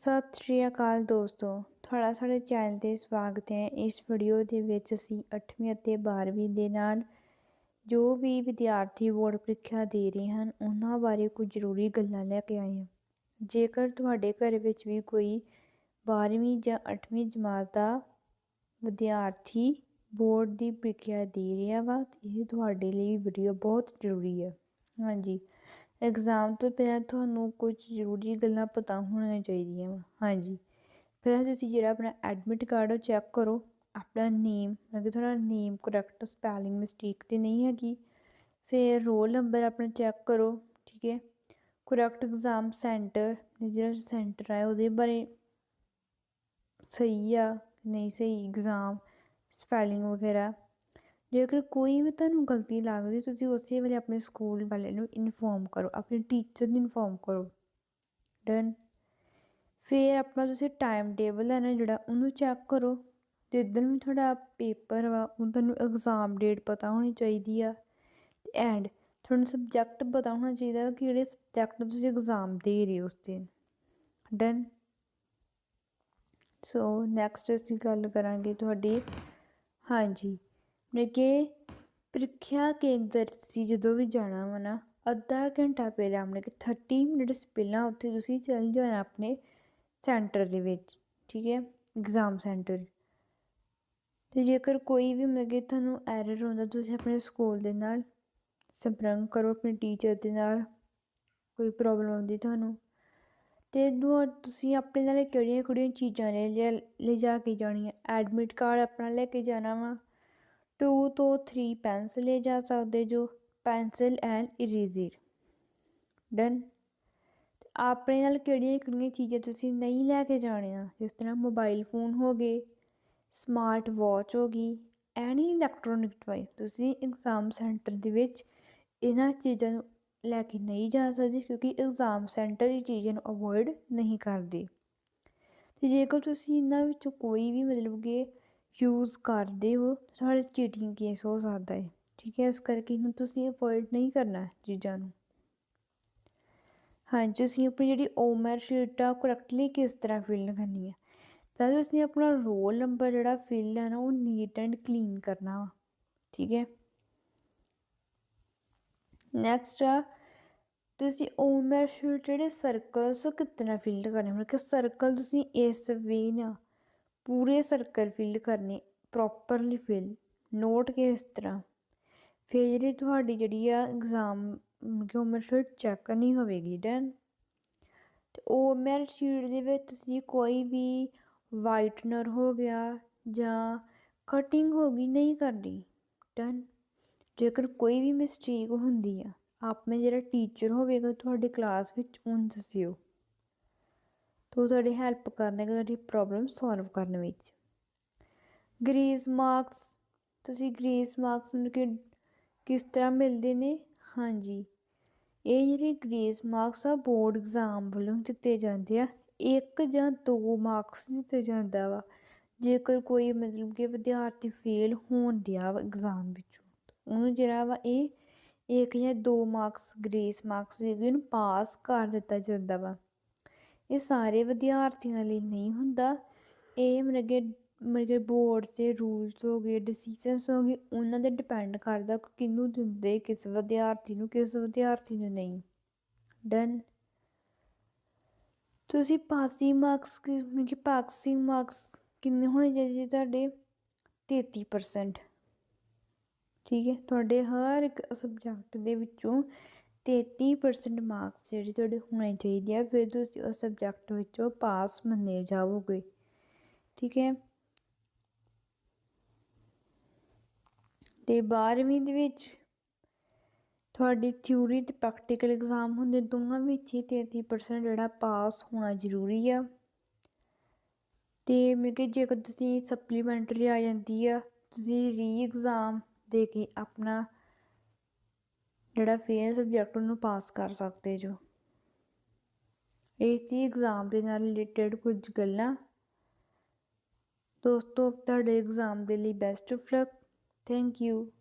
ਸਤਿ ਸ਼੍ਰੀ ਅਕਾਲ ਦੋਸਤੋ। ਤੁਹਾਡਾ ਸਾਡੇ ਚੈਨਲ ਤੇ ਸਵਾਗਤ ਹੈ। ਇਸ ਵੀਡੀਓ ਦੇ ਵਿੱਚ ਅਸੀਂ 8ਵੀਂ ਅਤੇ 12ਵੀਂ ਦੇ ਨਾਲ ਜੋ ਵੀ ਵਿਦਿਆਰਥੀ ਬੋਰਡ ਪ੍ਰੀਖਿਆ ਦੇ ਰਹੇ ਹਨ, ਉਹਨਾਂ ਬਾਰੇ ਕੁਝ ਜ਼ਰੂਰੀ ਗੱਲਾਂ ਲੈ ਕੇ ਆਏ ਹਾਂ। ਜੇਕਰ ਤੁਹਾਡੇ ਘਰ ਵਿੱਚ ਵੀ ਕੋਈ 12ਵੀਂ ਜਾਂ 8ਵੀਂ ਜਮਾਤ ਦਾ ਵਿਦਿਆਰਥੀ ਬੋਰਡ ਦੀ ਪ੍ਰੀਖਿਆ ਦੇ ਰਿਹਾ ਵਾ, ਇਹ ਤੁਹਾਡੇ ਲਈ ਵੀਡੀਓ ਬਹੁਤ ਜ਼ਰੂਰੀ ਹੈ। ਹਾਂਜੀ। ਇਗਜ਼ਾਮ ਤੋਂ ਪਹਿਲਾਂ ਤੁਹਾਨੂੰ ਕੁਝ ਜ਼ਰੂਰੀ ਗੱਲਾਂ ਪਤਾ ਹੋਣੀਆਂ ਚਾਹੀਦੀਆਂ ਵਾ। ਹਾਂਜੀ। ਪਹਿਲਾਂ ਤੁਸੀਂ ਜਿਹੜਾ ਆਪਣਾ ਐਡਮਿਟ ਕਾਰਡ ਉਹ ਚੈੱਕ ਕਰੋ। ਆਪਣਾ ਨੇਮ ਅਗਰ ਤੁਹਾਡਾ ਨੇਮ ਕਰੈਕਟ ਸਪੈਲਿੰਗ ਮਿਸਟੇਕ ਤੇ ਨਹੀਂ ਹੈਗੀ। ਫਿਰ ਰੋਲ ਨੰਬਰ ਆਪਣਾ ਚੈੱਕ ਕਰੋ, ਠੀਕ ਹੈ। ਕਰੈਕਟ ਐਗਜ਼ਾਮ ਸੈਂਟਰ ਜਿਹੜਾ ਸੈਂਟਰ ਹੈ ਉਹਦੇ ਬਾਰੇ ਸਹੀ ਆ ਨਹੀਂ ਸਹੀ ਐਗਜ਼ਾਮ ਸਪੈਲਿੰਗ ਵਗੈਰਾ। ਜੇਕਰ ਕੋਈ ਵੀ ਤੁਹਾਨੂੰ ਗਲਤੀ ਲੱਗਦੀ, ਤੁਸੀਂ ਉਸੇ ਵੇਲੇ ਆਪਣੇ ਸਕੂਲ ਵਾਲੇ ਨੂੰ ਇਨਫੋਰਮ ਕਰੋ, ਆਪਣੇ ਟੀਚਰ ਨੂੰ ਇਨਫੋਰਮ ਕਰੋ। ਡਨ ਫਿਰ ਆਪਣਾ ਤੁਸੀਂ ਟਾਈਮ ਟੇਬਲ ਹੈ ਨਾ ਜਿਹੜਾ, ਉਹਨੂੰ ਚੈੱਕ ਕਰੋ। ਜਿੱਦਣ ਵੀ ਤੁਹਾਡਾ ਪੇਪਰ ਵਾ, ਉਹ ਤੁਹਾਨੂੰ ਐਗਜ਼ਾਮ ਡੇਟ ਪਤਾ ਹੋਣੀ ਚਾਹੀਦੀ ਆ। ਐਂਡ ਤੁਹਾਨੂੰ ਸਬਜੈਕਟ ਪਤਾ ਹੋਣਾ ਚਾਹੀਦਾ ਕਿ ਕਿਹੜੇ ਸਬਜੈਕਟ ਤੁਸੀਂ ਐਗਜ਼ਾਮ ਦੇ ਰਹੇ ਹੋ ਉਸ ਦਿਨ। ਡਨ ਸੋ ਨੈਕਸਟ ਅਸੀਂ ਗੱਲ ਕਰਾਂਗੇ ਤੁਹਾਡੀ, ਹਾਂਜੀ। ਕਿ ਪ੍ਰੀਖਿਆ ਕੇਂਦਰ ਤੁਸੀਂ ਜਦੋਂ ਵੀ ਜਾਣਾ ਵਾ ਨਾ, ਅੱਧਾ ਘੰਟਾ ਪਹਿਲਾਂ ਆਪਣੇ ਕਿ 30 ਮਿੰਟਸ ਪਹਿਲਾਂ ਉੱਥੇ ਤੁਸੀਂ ਚੱਲ ਜਾਣਾ ਆਪਣੇ ਸੈਂਟਰ ਦੇ ਵਿੱਚ, ਠੀਕ ਹੈ ਐਗਜ਼ਾਮ ਸੈਂਟਰ ਤੇ ਜੇਕਰ ਕੋਈ ਵੀ ਮਤਲਬ ਕਿ ਤੁਹਾਨੂੰ ਐਰਰ ਹੁੰਦਾ ਤੁਸੀਂ ਆਪਣੇ ਸਕੂਲ ਦੇ ਨਾਲ ਸੰਪਰਕ ਕਰੋ, ਆਪਣੇ ਟੀਚਰ ਦੇ ਨਾਲ, ਕੋਈ ਪ੍ਰੋਬਲਮ ਆਉਂਦੀ ਤੁਹਾਨੂੰ। ਤੇ ਤੁਸੀਂ ਆਪਣੇ ਨਾਲ ਕਿਹੜੀਆਂ ਕਿਹੜੀਆਂ ਚੀਜ਼ਾਂ ਲੈ ਲੈ ਜਾ ਕੇ ਜਾਣੀਆਂ। ਐਡਮਿਟ ਕਾਰਡ ਆਪਣਾ ਲੈ ਕੇ ਜਾਣਾ ਵਾ। ਟੂ ਤੋਂ 3 ਪੈਨਸਲ ਲੈ ਜਾ ਸਕਦੇ ਜੋ ਪੈਨਸਲ ਐਂਡ ਇਰੇਜ਼ਰ ਡਨ ਆਪਣੇ ਨਾਲ ਕਿਹੜੀਆਂ ਕਿਹੜੀਆਂ ਚੀਜ਼ਾਂ ਤੁਸੀਂ ਨਹੀਂ ਲੈ ਕੇ ਜਾਣੀਆਂ? ਜਿਸ ਤਰ੍ਹਾਂ ਮੋਬਾਈਲ ਫੋਨ ਹੋ ਗਏ ਸਮਾਰਟ ਵਾਚ ਹੋ ਗਈ ਐਨੀ ਇਲੈਕਟ੍ਰੋਨਿਕ ਡਿਵਾਈਸ ਤੁਸੀਂ ਐਗਜ਼ਾਮ ਸੈਂਟਰ ਦੇ ਵਿੱਚ ਇਹਨਾਂ ਚੀਜ਼ਾਂ ਨੂੰ ਲੈ ਕੇ ਨਹੀਂ ਜਾ ਸਕਦੇ ਕਿਉਂਕਿ ਐਗਜ਼ਾਮ ਸੈਂਟਰ ਇਹ ਚੀਜ਼ਾਂ ਨੂੰ ਅਵੋਇਡ ਨਹੀਂ ਕਰਦੇ। ਤੇ ਜੇਕਰ ਤੁਸੀਂ ਇਹਨਾਂ ਵਿੱਚੋਂ ਕੋਈ ਵੀ ਮਤਲਬ ਕਿ ਯੂਜ਼ ਕਰਦੇ ਹੋ ਤੁਹਾਡੇ ਚੀਟਿੰਗ ਕੇਸ ਹੋ ਸਕਦਾ ਹੈ। ਠੀਕ ਹੈ, ਇਸ ਕਰਕੇ ਇਹਨੂੰ ਤੁਸੀਂ ਅਵੋਇਡ ਨਹੀਂ ਕਰਨਾ ਚੀਜ਼ਾਂ ਨੂੰ। ਹਾਂ ਤੁਸੀਂ ਆਪਣੀ ਜਿਹੜੀ ਓਮਰ ਸ਼ੀਟ ਆ ਕਰੈਕਟਲੀ ਕਿਸ ਤਰ੍ਹਾਂ ਫਿਲ ਕਰਨੀ ਹੈ ਤਾਂ ਤੁਸੀਂ ਆਪਣਾ ਰੋਲ ਨੰਬਰ ਜਿਹੜਾ ਫਿਲ ਹੈ ਨਾ, ਉਹ ਨੀਟ ਐਂਡ ਕਲੀਨ ਕਰਨਾ ਵਾ। ਠੀਕ ਹੈ? ਨੈਕਸਟ ਆ, ਤੁਸੀਂ ਓਮਰ ਸ਼ੀਟ ਜਿਹੜੇ ਸਰਕਲਸ ਉਹ ਕਿਤਨਾ ਫਿਲ ਕਰਨੇ? ਮਤਲਬ ਕਿ ਸਰਕਲ ਤੁਸੀਂ ਇਸ ਵੇ ਨਾ ਪੂਰੇ ਸਰਕਲ ਫਿਲ ਕਰਨੇ ਪ੍ਰੋਪਰਲੀ ਫਿਲ ਨੋਟ ਕੇ ਇਸ ਤਰ੍ਹਾਂ। ਫਿਰ ਜਿਹੜੀ ਤੁਹਾਡੀ ਜਿਹੜੀ ਆ ਐਗਜ਼ਾਮ ਕਿ ਉਮਰ ਸ਼ੀਟ ਚੈੱਕ ਨਹੀਂ ਹੋਵੇਗੀ ਡਨ ਤੇ ਉਹ ਮੈਰ ਸ਼ੀਟ ਦੇ ਵਿੱਚ ਤੁਸੀਂ ਕੋਈ ਵੀ ਵਾਈਟਨਰ ਹੋ ਗਿਆ ਜਾਂ ਕਟਿੰਗ ਹੋ ਗਈ, ਨਹੀਂ ਕਰਨੀ ਡਨ ਜੇਕਰ ਕੋਈ ਵੀ ਮਿਸਟੇਕ ਹੁੰਦੀ ਆ ਆਪਨੇ ਜਿਹੜਾ ਟੀਚਰ ਹੋਵੇਗਾ, ਤੁਹਾਡੇ ਕਲਾਸ ਵਿੱਚ, ਉਹਨੂੰ ਦੱਸਿਓ। ਤੋ ਤੁਹਾਡੀ ਹੈਲਪ ਕਰਨੇ ਤੁਹਾਡੀ ਪ੍ਰੋਬਲਮ ਸੋਲਵ ਕਰਨ ਵਿੱਚ। ਗ੍ਰੇਸ ਮਾਰਕਸ ਤੁਸੀਂ ਗ੍ਰੇਸ ਮਾਰਕਸ ਨੂੰ ਕਿ, ਕਿਸ ਤਰ੍ਹਾਂ ਮਿਲਦੇ ਨੇ? ਹਾਂਜੀ, ਇਹ ਜਿਹੜੇ ਗ੍ਰੇਸ ਮਾਰਕਸ ਆ ਬੋਰਡ ਐਗਜ਼ਾਮ ਵੱਲੋਂ ਦਿੱਤੇ ਜਾਂਦੇ ਆ। ਇੱਕ ਜਾਂ ਦੋ ਮਾਰਕਸ ਦਿੱਤੇ ਜਾਂਦਾ ਵਾ। ਜੇਕਰ ਕੋਈ ਮਤਲਬ ਕਿ ਵਿਦਿਆਰਥੀ ਫੇਲ ਹੋਣ ਦਿਆ ਵਾ ਐਗਜ਼ਾਮ ਵਿੱਚੋਂ, ਉਹਨੂੰ ਜਿਹੜਾ ਵਾ ਇਹ, ਇੱਕ ਜਾਂ ਦੋ ਮਾਰਕਸ ਗ੍ਰੇਸ ਮਾਰਕਸ ਦੇ ਨੂੰ ਪਾਸ ਕਰ ਦਿੱਤਾ ਜਾਂਦਾ ਵਾ। ਇਹ ਸਾਰੇ ਵਿਦਿਆਰਥੀਆਂ ਲਈ ਨਹੀਂ ਹੁੰਦਾ। ਇਹ ਮਰਗੇ ਮਰਗੇ ਬੋਰਡ ਦੇ ਰੂਲਸ ਹੋ ਗਏ ਡਿਸੀਜਨਸ ਹੋ ਗਏ, ਉਹਨਾਂ ਦੇ ਡਿਪੈਂਡ ਕਰਦਾ ਕਿ ਕਿੰਨੂੰ ਦਿੰਦੇ ਕਿਸ ਵਿਦਿਆਰਥੀ ਨੂੰ, ਕਿਸ ਵਿਦਿਆਰਥੀ ਨੂੰ ਨਹੀਂ। ਡਨ ਤੁਸੀਂ ਪਾਸਿੰਗ ਮਾਰਕਸ ਕਿ ਪਾਸਿੰਗ ਮਾਰਕਸ ਕਿੰਨੇ ਹੋਣੇ ਚਾਹੀਦੇ ਤੁਹਾਡੇ? 33% ਠੀਕ ਹੈ? ਤੁਹਾਡੇ ਹਰ ਇੱਕ ਸਬਜੈਕਟ ਦੇ ਵਿੱਚੋਂ 33% ਮਾਰਕਸ ਜਿਹੜੇ ਤੁਹਾਡੇ ਹੋਣੇ ਚਾਹੀਦੇ ਆ, ਫਿਰ ਤੁਸੀਂ ਉਸ ਸਬਜੈਕਟ ਵਿੱਚੋਂ ਪਾਸ ਮੰਨੇ ਜਾਵੋਗੇ। ਠੀਕ ਹੈ? ਤੇ 12ਵੀਂ ਦੇ ਵਿੱਚ ਤੁਹਾਡੀ ਥਿਊਰੀ ਤੇ ਪ੍ਰੈਕਟੀਕਲ ਐਗਜ਼ਾਮ ਹੁੰਦੇ ਦੋਵਾਂ ਵਿੱਚ ਹੀ 33% ਜਿਹੜਾ ਪਾਸ ਹੋਣਾ ਜ਼ਰੂਰੀ ਆ। ਤੇ ਮੇਰੇ ਜੇਕਰ ਤੁਸੀਂ ਸਪਲੀਮੈਂਟਰੀ ਆ ਜਾਂਦੀ ਆ, ਤੁਸੀਂ ਰੀ ਐਗਜ਼ਾਮ ਦੇ ਕੇ ਆਪਣਾ ਜਿਹੜਾ ਫੇਲ ਸਬਜੈਕਟ ਉਹਨੂੰ ਪਾਸ ਕਰ ਸਕਦੇ ਜੋ। ਇਸ ਸੀ ਐਗਜ਼ਾਮ ਦੇ ਨਾਲ ਰਿਲੇਟਡ ਕੁਝ ਗੱਲਾਂ। ਦੋਸਤੋ, ਤੁਹਾਡੇ ਐਗਜ਼ਾਮ ਦੇ ਲਈ best of luck thank you